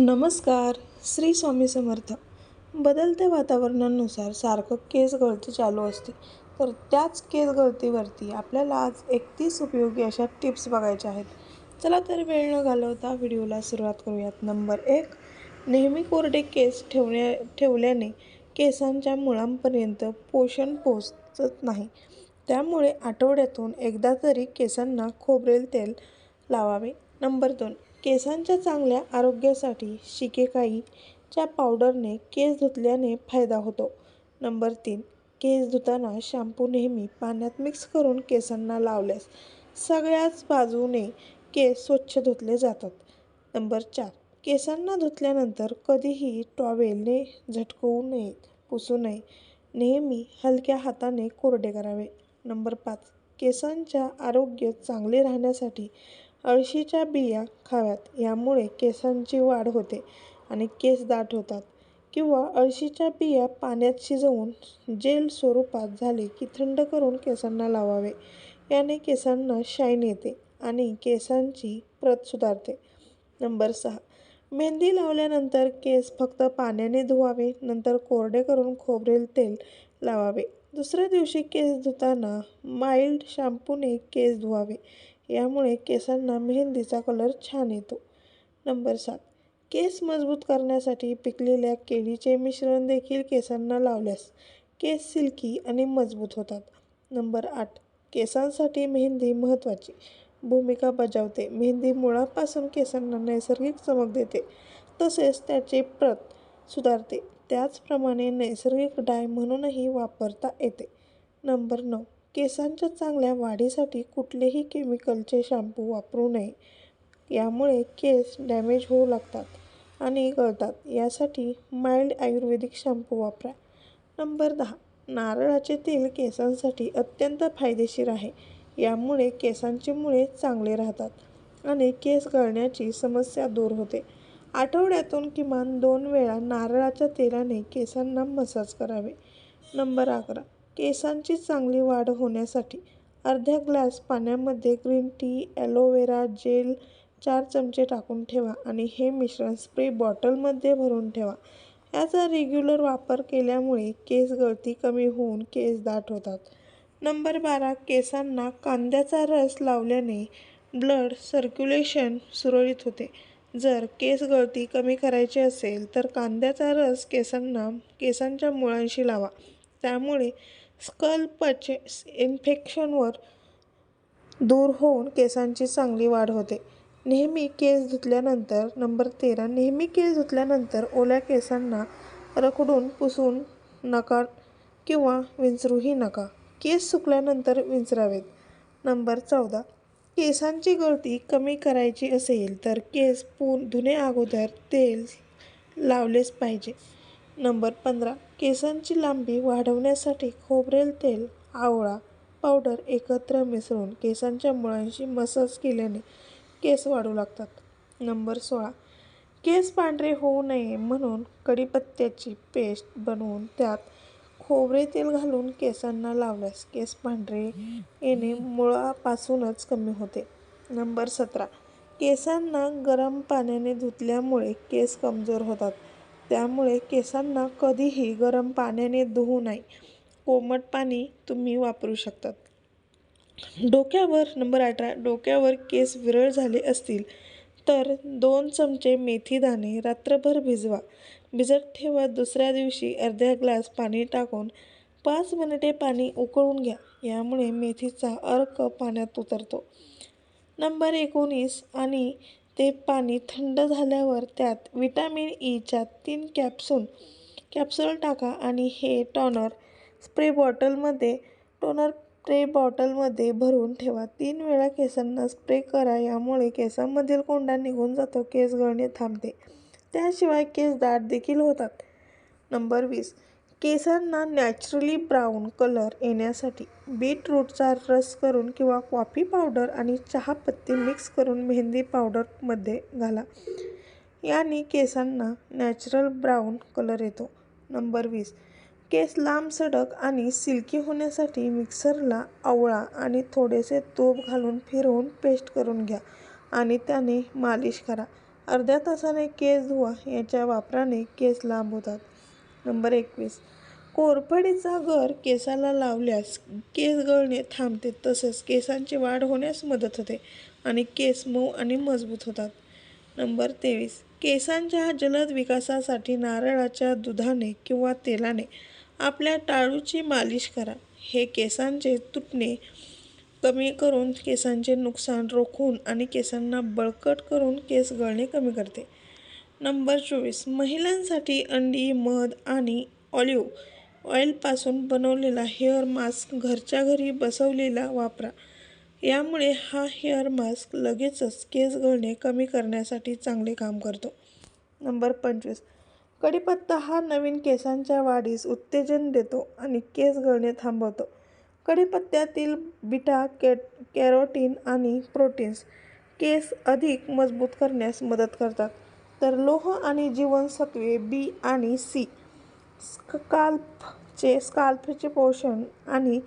नमस्कार श्री स्वामी समर्थ. बदलत्या वातावरणानुसार सारखं केस गळती चालू असते. तर त्याच केस गळतीवरती आपल्याला आज एकतीस उपयोगी अशा टिप्स बघायच्या आहेत. चला तर वेळ न घालवता व्हिडिओला सुरुवात करूयात. नंबर एक नेहमी कोरडे केस ठेवण्या ठेवल्याने केसांच्या मुळांपर्यंत पोषण पोचत नाही. त्यामुळे आठवड्यातून एकदा तरी केसांना खोबरेल तेल लावावे. नंबर दोन. केसांच्या चांगल्या आरोग्यासाठी शिकेकाईच्या पावडरने केस धुतल्याने फायदा होतो. नंबर तीन. केस धुताना शॅम्पू नेहमी पाण्यात मिक्स करून केसांना लावल्यास सगळ्याच बाजूने केस स्वच्छ धुतले जातात. नंबर चार. केसांना धुतल्यानंतर कधीही टॉवेलने झटकवू नये पुसू नये. नेहमी हलक्या हाताने कोरडे करावे. नंबर पाच. केसांच्या आरोग्य चांगले राहण्यासाठी अळशीच्या बिया खाव्यात. यामुळे केसांची वाढ होते आणि केस दाट होतात. किंवा अळशीच्या बिया पाण्यात शिजवून जेल स्वरूपात झाले की थंड करून केसांना लावावे. याने केसांना शाईन येते आणि केसांची प्रत सुधारते. नंबर सहा. मेहंदी लावल्यानंतर केस फक्त पाण्याने धुवावे नंतर कोरडे करून खोबरेल तेल लावावे. दुसऱ्या दिवशी केस धुताना माइल्ड शॅम्पूने केस धुवावे. यामुळे केसांना मेहंदीचा कलर छान येतो. नंबर सात. केस मजबूत करण्यासाठी पिकलेल्या केळीचे मिश्रण देखील केसांना लावल्यास केस सिल्की आणि मजबूत होतात. नंबर आठ. केसांसाठी मेहंदी महत्त्वाची. भूमिका बजावते. मेहंदी मुळापासून केसांना नैसर्गिक चमक देते. तसेच त्याचे प्रत सुधारते. त्याचप्रमाणे नैसर्गिक डाय म्हणूनही वापरता येते. नंबर नऊ. केसांच्या चांगल्या वाढीसाठी कुठलेही केमिकलचे शॅम्पू वापरू नये. यामुळे केस डॅमेज होऊ लागतात आणि गळतात. यासाठी माइल्ड आयुर्वेदिक शॅम्पू वापरा. नंबर दहा. नारळाचे तेल केसांसाठी अत्यंत फायदेशीर आहे. यामुळे केसांची मुळे चांगले राहतात आणि केस गळण्याची समस्या दूर होते. आठवड्यातून किमान दोन वेळा नारळाच्या तेलाने केसांना मसाज करावे. नंबर अकरा. केसांची चांगली वाढ होण्यासाठी अर्ध्या ग्लास पाण्यामध्ये ग्रीन टी ॲलोवेरा जेल चार चमचे टाकून ठेवा आणि हे मिश्रण स्प्रे बॉटलमध्ये भरून ठेवा. याचा रेग्युलर वापर केल्यामुळे केस गळती कमी होऊन केस दाट होतात. नंबर बारा केसांना कांद्याचा रस लावल्याने ब्लड सर्क्युलेशन सुरळीत होते. जर केस गळती कमी करायची असेल तर कांद्याचा रस केसांना केसांच्या मुळांशी लावा. त्यामुळे स्कल्पचे इन्फेक्शनवर दूर होऊन केसांची चांगली वाढ होते. नेहमी केस धुतल्यानंतर नंबर तेरा नेहमी केस धुतल्यानंतर ओल्या केसांना रखडून पुसून नका किंवा विंचरूही नका. केस सुकल्यानंतर विंचरावेत. नंबर चौदा केसांची गळती कमी करायची असेल तर केस पू धुण्याअगोदर तेल लावलेच पाहिजे. नंबर पंधरा. केसांची लांबी वाढवण्यासाठी खोबरेल तेल आवळा पावडर एकत्र मिसळून केसांच्या मुळांशी मसाज केल्याने केस वाढू लागतात. नंबर सोळा. केस पांढरे होऊ नये म्हणून कढीपत्त्याची पेस्ट बनवून त्यात खोबरे तेल घालून केसांना लावल्यास केस पांढरे येणे मुळापासूनच कमी होते. नंबर सतरा. केसांना गरम पाण्याने धुतल्यामुळे केस कमजोर होतात. त्यामुळे केसांना कधीही गरम पाण्याने धुवू नये. कोमट पाणी तुम्ही वापरू शकतात. डोक्यावर नंबर अठरा डोक्यावर केस विरळ झाले असतील तर दोन चमचे मेथी दाणे रात्रभर भिजवा. भिजत ठेवत दुसऱ्या दिवशी अर्ध्या ग्लास पाणी टाकून पाच मिनिटे पाणी उकळून घ्या. यामुळे मेथीचा अर्क पाण्यात उतरतो. नंबर एकोणीस आणि ते पाणी थंड झाल्यावर त्यात विटॅमिन ईच्या e तीन कॅप्सूल कॅप्सूल टाका आणि हे टॉनर स्प्रे बॉटलमध्ये टोनर स्प्रे बॉटलमध्ये भरून ठेवा. तीन वेळा केसांना स्प्रे करा यामुळे केसांमधील कोंडा निघून जातो केस गळणे थांबते. त्याशिवाय केस दाट देखील होतात. नंबर वीस. केसांना नॅचरली ब्राऊन कलर येण्यासाठी बीटरूटचा रस करून किंवा कॉफी पावडर आणि चहापत्ती मिक्स करून मेहंदी पावडरमध्ये घाला. याने केसांना नॅचरल ब्राऊन कलर येतो. नंबर वीस. केस लांब सडक आणि सिल्की होण्यासाठी मिक्सरला आवळा आणि थोडेसे तूप घालून फिरवून पेस्ट करून घ्या आणि त्याने मालिश करा. अर्ध्या तासाने केस धुवा याच्या वापराने केस लांब होतात. नंबर एकवीस. कोरफडीचा गर केसाला लावल्यास केस गळणे थांबते तसेच केसांची वाढ होण्यास मदत होते आणि केस मऊ आणि मजबूत होतात. नंबर तेवीस. केसांच्या जलद विकासासाठी नारळाच्या दुधाने किंवा तेलाने आपल्या टाळूची मालिश करा. हे केसांचे तुटणे कमी करून केसांचे नुकसान रोखून आणि केसांना बळकट करून केस गळणे कमी करते. नंबर चोवीस. महिलांसाठी अंडी मध आणि ऑलिव्ह ऑइलपासून बनवलेला हेअर मास्क घरच्या घरी बसवलेला वापरा. यामुळे हा हेअर मास्क लगेचच केस गळणे कमी करण्यासाठी चांगले काम करतो. नंबर पंचवीस. कढीपत्ता हा नवीन केसांच्या वाढीस उत्तेजन देतो आणि केस गळणे थांबवतो. कढीपत्त्यातील बीटा के कॅरोटीन आणि प्रोटीन्स केस अधिक मजबूत करण्यास मदत करतात. तर लोह आणि जीवनसत्वे बी आणि सी. स्काल्पचे स्काल्पचे पोषण आणि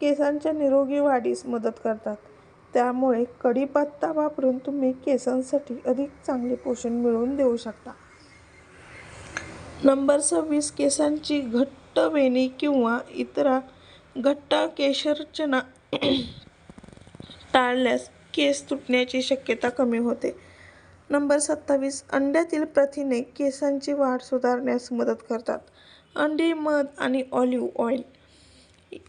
केसांच्या निरोगी वाढीस मदत करतात. त्यामुळे कढीपत्ता वापरून तुम्ही केसांसाठी अधिक चांगले पोषण मिळवून देऊ शकता. नंबर सव्वीस केसांची घट्ट वेणी किंवा इतरा घट्ट केशरचना टाळल्यास केस तुटण्याची शक्यता कमी होते. नंबर सत्तावीस अंड्यातील प्रथिने केसांची वाढ सुधारण्यास मदत करतात. अंडी मध आणि ऑलिव्ह ऑइल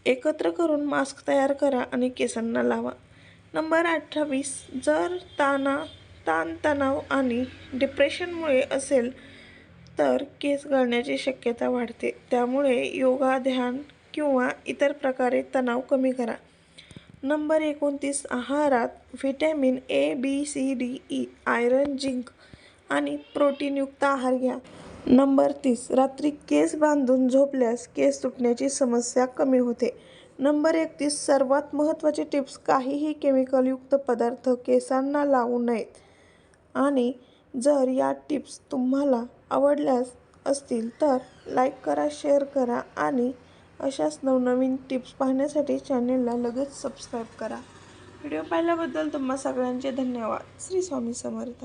एकत्र करून मास्क तयार करा आणि केसांना लावा. नंबर अठ्ठावीस जर ताना ताणतणाव आणि डिप्रेशनमुळे असेल तर केस गळण्याची शक्यता वाढते. त्यामुळे योगा ध्यान किंवा इतर प्रकारे तणाव कमी करा. नंबर एकोणतीस आहारात vitamin A B C D E iron zinc आणि प्रोटीनयुक्त आहार घ्या. नंबर तीस रात्री केस बांधून झोपल्यास केस तुटण्याची समस्या कमी होते. नंबर एकतीस सर्वात महत्त्वाची टिप्स काहीही केमिकलयुक्त पदार्थ केसांना लावू नयेत. आणि जर या टिप्स तुम्हाला आवडल्यास असतील तर लाईक करा शेअर करा आणि अशाच नवनवीन टिप्स पाहण्यासाठी चॅनेलला लगेच सबस्क्राईब करा. व्हिडिओ पाहिल्याबद्दल तुम्हा सगळ्यांचे धन्यवाद. श्री स्वामी समर्थ.